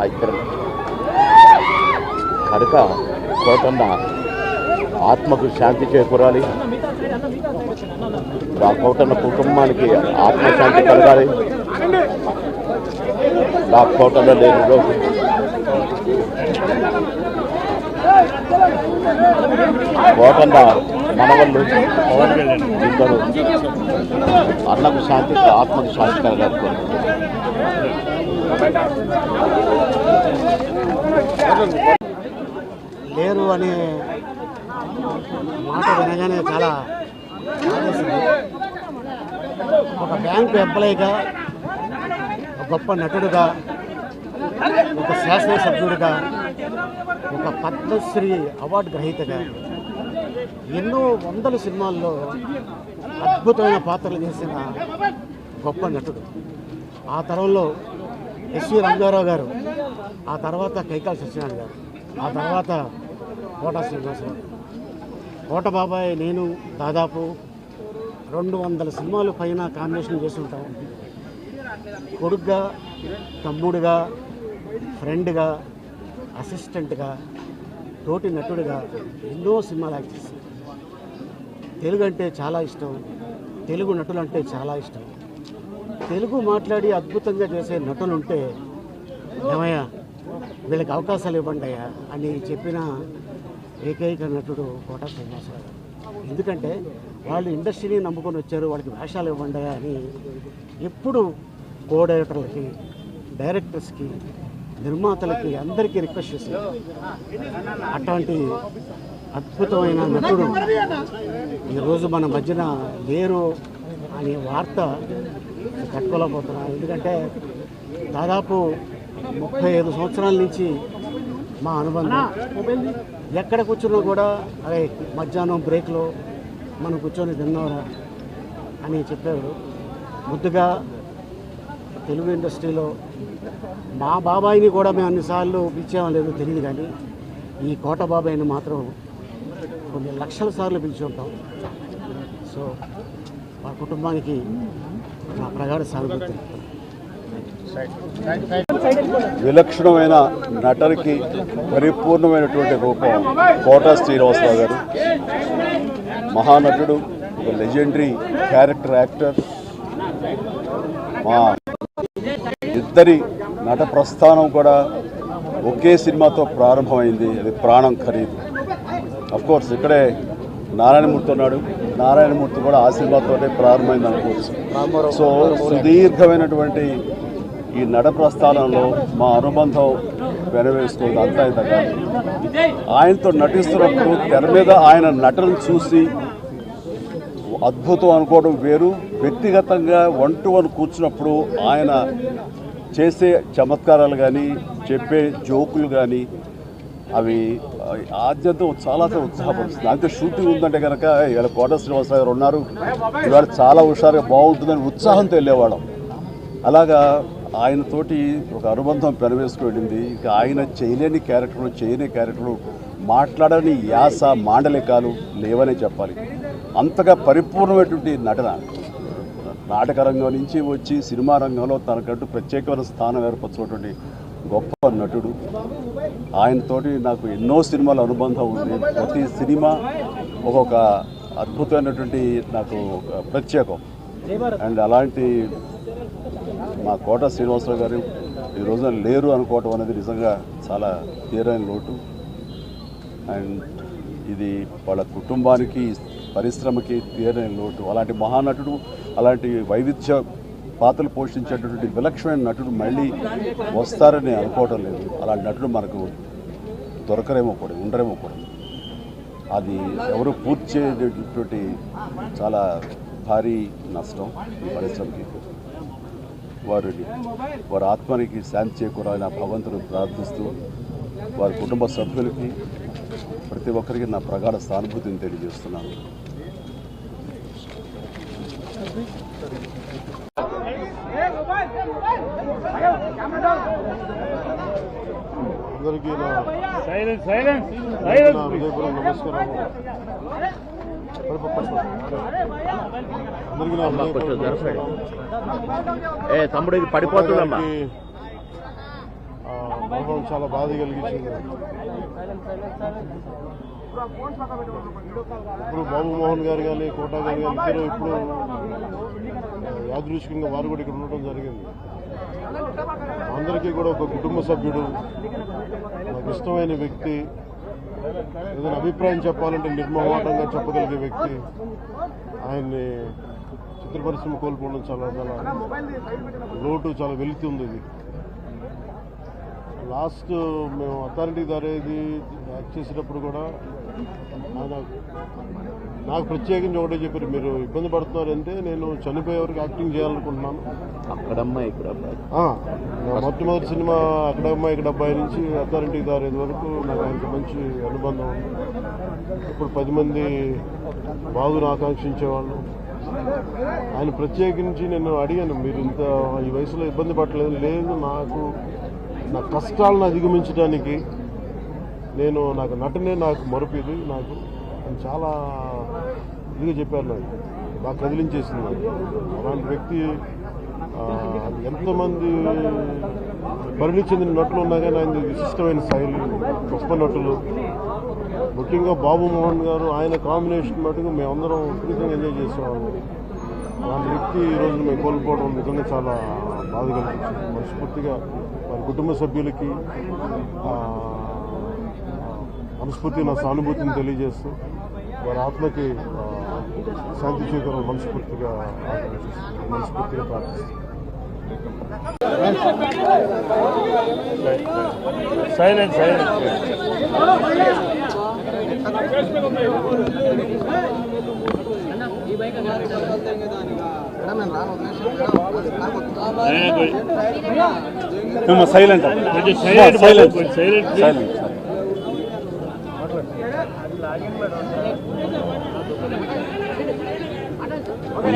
ఆ కనుక కోటన్న ఆత్మకు శాంతి చేకూరాలి. ఆ కోటన్న కుటుంబానికి ఆత్మశాంతి కలగాలి. ఆ కోటన్న లేని రోజు. కోటన్న మనవళ్ళు ఇద్దరు అన్నకు శాంతి ఆత్మకు శాంతి కలగాలి లేరు అనే మాట వినగానే చాలా ఒక బ్యాంకు ఎంప్లాయీగా ఒక గొప్ప నటుడుగా ఒక శాసనసభ్యుడిగా ఒక పద్మశ్రీ అవార్డు గ్రహీతగా ఎన్నో వందల సినిమాల్లో అద్భుతమైన పాత్రలు చేసిన గొప్ప నటుడు. ఆ తరంలో ఎస్వి రంగారావు గారు ఆ తర్వాత కైకాల సత్యనారాయణ గారు ఆ తర్వాత కోట శ్రీనివాసరావు కోట బాబాయ్ నేను దాదాపు రెండు వందల సినిమాలు పైన కాంబినేషన్ చేసి ఉంటాం. కొడుగ్గా తమ్ముడుగా ఫ్రెండ్గా అసిస్టెంట్గా తోటి నటుడిగా ఎన్నో సినిమాలు యాక్ట్ చేశాను తెలుగు అంటే చాలా ఇష్టం తెలుగు నటులు అంటే చాలా ఇష్టం. తెలుగు మాట్లాడి అద్భుతంగా చేసే నటులు ఉంటే ఏమయ్యా వీళ్ళకి అవకాశాలు ఇవ్వండి అయ్యా అని చెప్పిన ఏకైక నటుడు కోట శ్రీనివాసరావు గారు. ఎందుకంటే వాళ్ళు ఇండస్ట్రీని నమ్ముకొని వచ్చారు వాళ్ళకి వేషాలు ఇవ్వండి అని ఎప్పుడు కో డైరెక్టర్లకి డైరెక్టర్స్కి నిర్మాతలకి అందరికీ రిక్వెస్ట్ చేశారు. అటువంటి అద్భుతమైన నటుడు. ఈరోజు మన మధ్యన లేరు అనే వార్త తట్టుకోలేకపోతున్నాం ఎందుకంటే దాదాపు ముప్పై ఐదు సంవత్సరాల నుంచి మా అనుబంధం. ఎక్కడ కూర్చున్నా కూడా అరే మధ్యాహ్నం బ్రేక్లో మనం కూర్చొని తిన్నవరా అని చెప్పారు. ముద్దుగా తెలుగు ఇండస్ట్రీలో మా బాబాయిని కూడా మేము అన్నిసార్లు పిలిచామో లేదో తెలియదు కానీ ఈ కోట బాబాయిని మాత్రం కొన్ని లక్షల సార్లు పిలిచి ఉంటాం. సో మా కుటుంబానికి నా ప్రగాఢ సానుభూతి. విలక్షణమైన నటనకి పరిపూర్ణమైనటువంటి రూపం కోట శ్రీనివాసరావు గారు. మహానటుడు ఒక లెజెండరీ క్యారెక్టర్ యాక్టర్ మా ఇద్దరి నట ప్రస్థానం కూడా ఒకే సినిమాతో ప్రారంభమైంది. అది ప్రాణం ఖరీదు. కోర్స్ ఇక్కడే నారాయణమూర్తి ఉన్నాడు. నారాయణమూర్తి కూడా ఆ సినిమాతోనే ప్రారంభమైంది అనుకోవచ్చు. సో సుదీర్ఘమైనటువంటి ఈ నడ ప్రస్థానంలో మా అనుబంధం వెనవేసుకుంది అంతా ఇంత కాదు. ఆయనతో నటిస్తున్నప్పుడు తెర మీద ఆయన నటన చూసి అద్భుతం అనుకోవడం వేరు. వ్యక్తిగతంగా వన్ టు వన్ కూర్చున్నప్పుడు ఆయన చేసే చమత్కారాలు కానీ చెప్పే జోకులు కానీ అవి ఆద్యంతో చాలా ఉత్సాహపరుస్తుంది. అంతే షూటింగ్ ఉందంటే కనుక ఇవాళ కోట శ్రీనివాసరావు గారు ఉన్నారు. ఇవాళ చాలా హుషారుగా బాగుంటుందని ఉత్సాహంతో వెళ్ళేవాళ్ళం. అలాగా ఆయనతోటి ఒక అనుబంధం పెనవేసుకు వెళ్ళింది. ఇక ఆయన చేయలేని క్యారెక్టర్లు చేయని క్యారెక్టర్లు మాట్లాడని యాస మాండలికాలు లేవనే చెప్పాలి. అంతగా పరిపూర్ణమైనటువంటి నటన. నాటక రంగం నుంచి వచ్చి సినిమా రంగంలో తనకంటూ ప్రత్యేకమైన స్థానం ఏర్పరచుకున్నటువంటి గొప్ప నటుడు. ఆయనతోటి నాకు ఎన్నో సినిమాల అనుబంధం ఉంది. ప్రతి సినిమా ఒక్కొక్క అద్భుతమైనటువంటి నాకు ఒక ప్రత్యేకం. అండ్ అలాంటి మా కోట శ్రీనివాసరావు గారు ఈ రోజున లేరు అనుకోవటం అనేది నిజంగా చాలా తీరైన లోటు. అండ్ ఇది వాళ్ళ కుటుంబానికి పరిశ్రమకి తీరని లోటు. అలాంటి మహానటుడు అలాంటి వైవిధ్య పాత్రలు పోషించేటటువంటి విలక్షణమైన నటుడు మళ్ళీ వస్తారని అనుకోవటం అనుకోవడం లేదు. అలాంటి నటుడు మనకు దొరకరేమో కూడా ఉండరేమో కూడా. అది ఎవరు పూర్తి చేయటువంటి చాలా భారీ నష్టం ఈ పరిశ్రమకి. వారిని వారి ఆత్మనికి శాంతి చేకూరాలని ఆ భగవంతుని ప్రార్థిస్తూ వారి కుటుంబ సభ్యులకి ప్రతి ఒక్కరికి నా ప్రగాఢ సానుభూతిని తెలియజేస్తున్నాను. అందరికీ సైలెన్స్ సైలెన్స్ సైలెన్స్ నమస్కారం. ఏ తమ్ముడు ఇది పడిపోతుందమ్మా. చాలా బాధ కలిగించింది. ఇప్పుడు బాబు మోహన్ గారు కానీ కోటా గారు కానీ ఇద్దరు ఇప్పుడు ఆ, యాదృచ్ఛికంగా వారు కూడా ఇక్కడ ఉండడం జరిగింది. అందరికీ కూడా ఒక కుటుంబ సభ్యుడు నాకు ఇష్టమైన వ్యక్తి ఏదైనా అభిప్రాయం చెప్పాలంటే నిర్మోహమాటంగా చెప్పగలిగే వ్యక్తి. ఆయన్ని చిత్ర పరిశ్రమ కోల్పోవడం చాలా చాలా లోటు చాలా వెళుతుంది ఇది. లాస్ట్ మేము అథారిటీ దారేది యాక్ట్ చేసేటప్పుడు కూడా ఆయన నాకు ప్రత్యేకించి ఒకటే చెప్పారు మీరు ఇబ్బంది పడుతున్నారంటే నేను చనిపోయే వరకు యాక్టింగ్ చేయాలనుకుంటున్నాను. అక్కడమ్మ ఇక్కడ అబ్బాయి. మొట్టమొదటి సినిమా అక్కడ అమ్మాయి ఇక్కడ అబ్బాయి నుంచి అథారిటీ దారేది వరకు నాకు ఆయనకి మంచి అనుబంధం ఉంది. ఇప్పుడు పది మంది బాగును ఆకాంక్షించేవాళ్ళు. ఆయన ప్రత్యేకించి నేను అడిగాను మీరు ఇంత ఈ వయసులో ఇబ్బంది పడలేదు లేదు నాకు నా కష్టాలను అధిగమించడానికి నేను నాకు నటనే నాకు మరుపు ఇది నాకు చాలా ఇదిగా చెప్పారు నాకు. బాగా కదిలించేసింది నాకు. అలాంటి వ్యక్తి ఎంతోమంది పరిణి చెందిన నటులు ఉన్నా కానీ ఆయన విశిష్టమైన శైలి గొప్ప నటులు. ముఖ్యంగా బాబు మోహన్ గారు ఆయన కాంబినేషన్ మటుకు మేమందరం విపరీతంగా ఎంజాయ్ చేసేవాళ్ళం. అలాంటి వ్యక్తి ఈరోజు మేము కోల్పోవడం నిజంగా చాలా బాధ కలిగించింది. మనస్ఫూర్తిగా వారి కుటుంబ సభ్యులకి మనస్ఫూర్తి నా సానుభూతిని తెలియజేస్తూ వారి ఆత్మకి ఆ, శాంతి చేకూరాలని మనస్ఫూర్తిగా ఆకాంక్షిస్తున్నాను. మనస్ఫూర్తిగా ప్రార్థిస్తున్నాను సైలెంట్ సైలెంట్ సైలెంట్ కొంచెం సైలెంట్ సైలెంట్ కొంచెం సైలెంట్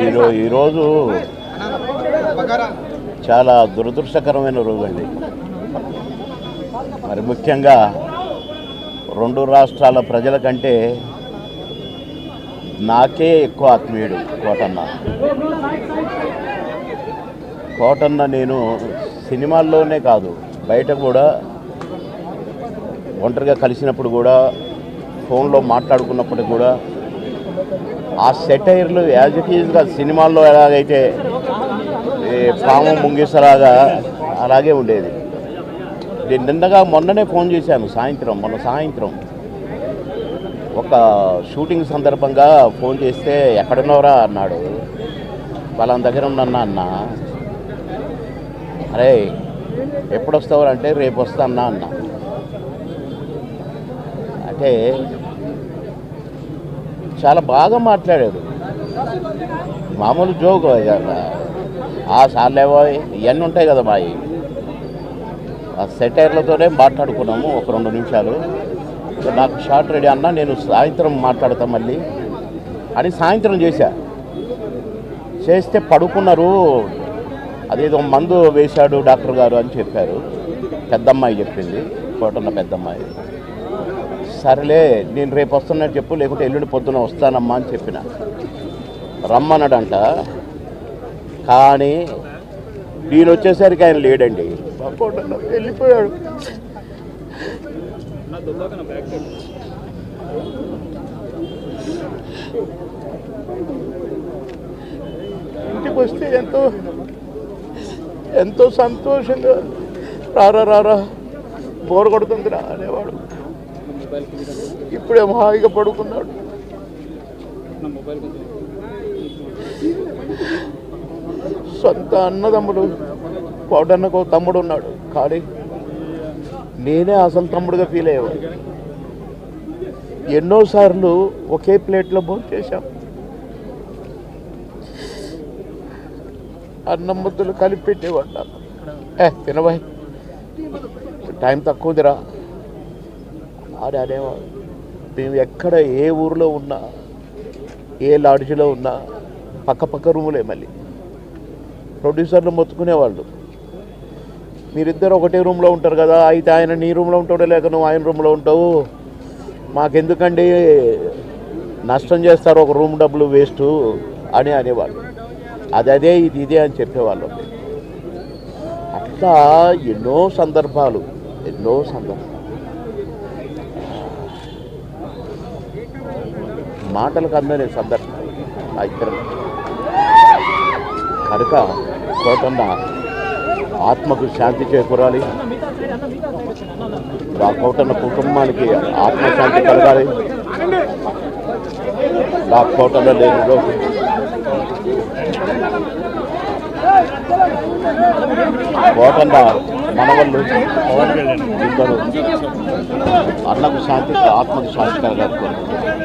ఈరో ఈరోజు చాలా దురదృష్టకరమైన రోజు అండి. మరి ముఖ్యంగా రెండు రాష్ట్రాల ప్రజల కంటే నాకే ఎక్కువ ఆత్మీయుడు కోటన్న. కోటన్న నేను సినిమాల్లోనే కాదు బయట కూడా ఒంటరిగా కలిసినప్పుడు కూడా ఫోన్లో మాట్లాడుకున్నప్పుడు కూడా ఆ సెటైర్లు యాజ్ ఇట్ ఈజ్గా సినిమాల్లో ఎలాగైతే పాము ముంగిసలాగా అలాగే ఉండేది. నేను నిన్నగా మొన్ననే ఫోన్ చేశాను సాయంత్రం మొన్న సాయంత్రం. ఒక షూటింగ్ సందర్భంగా ఫోన్ చేస్తే ఎక్కడున్నావురా అన్నాడు. వాళ్ళ దగ్గర ఉన్నన్నా అన్న అరే ఎప్పుడు వస్తావు అంటే రేపు వస్తా అన్నా అన్న. అంటే చాలా బాగా మాట్లాడాడు. మామూలు జోక్ ఆ సార్లేవో ఇవన్నీ ఉంటాయి కదా మావి ఆ సెటైర్లతోనే మాట్లాడుకున్నాము ఒక రెండు నిమిషాలు. నాకు షార్ట్ రెడీ అన్నా నేను సాయంత్రం మాట్లాడతా మళ్ళీ అని సాయంత్రం చేశా. చేస్తే పడుకున్నారు. అదేదో మందు వేశాడు డాక్టర్ గారు అని చెప్పారు. పెద్దమ్మాయి చెప్పింది. కోటన్న పెద్దమ్మాయి. సరేలే నేను రేపు వస్తున్నా చెప్పు లేకుంటే ఎల్లుండి పొద్దున వస్తానమ్మా అని చెప్పిన. రమ్మన్నాడంట. కానీ నేను వచ్చేసరికి ఆయన లేడండి. వెళ్ళిపోయాడు. ఇంటికి వస్తే ఎంతో ఎంతో సంతోషంగా రారా రారా బోర్ కొడుతుందిరా అనేవాడు. ఇప్పుడే హాయిగా పడుకున్నాడు. సొంత అన్నదమ్ముడు కోటన్నకు తమ్ముడు ఉన్నాడు కాడి నేనే అసలు తమ్ముడుగా ఫీల్ అయ్యేవాడు ఎన్నోసార్లు ఒకే ప్లేట్లో భోజనం చేశాం అన్నం ముద్దలు కలిపి పెట్టేవాడు ఏ తినబాయ్. టైం తక్కువదిరా. అని అనేవాడు మేము ఎక్కడ ఏ ఊరిలో ఉన్నా ఏ లాడ్జ్లో ఉన్నా పక్క పక్క రూములే మళ్ళీ. ప్రొడ్యూసర్లు మొత్తుకునేవాళ్ళు. మీరిద్దరు ఒకటే రూమ్లో ఉంటారు కదా అయితే ఆయన నీ రూమ్లో ఉంటాడో లేక నువ్వు ఆయన రూమ్లో ఉంటావు? మాకెందుకండి నష్టం చేస్తారు ఒక రూమ్ డబ్బులు వేస్ట్ అని అనేవాళ్ళు. అది అదే ఇది ఇదే అని చెప్పేవాళ్ళు. అట్లా ఎన్నో సందర్భాలు ఎన్నో సందర్భాలు. మాటలకు అందని సందర్భం ఆ ఇద్దరు. కనుక కోటన్న ఆత్మకు శాంతి చేకూరాలి. ఆ కోటన్న కుటుంబానికి ఆత్మశాంతి కలగాలి. నా కోటన్న లేని రోజు. కోటన్న మనవళ్ళు ఇద్దరు అన్నకు శాంతి ఆత్మకు శాంతి కలగాలి.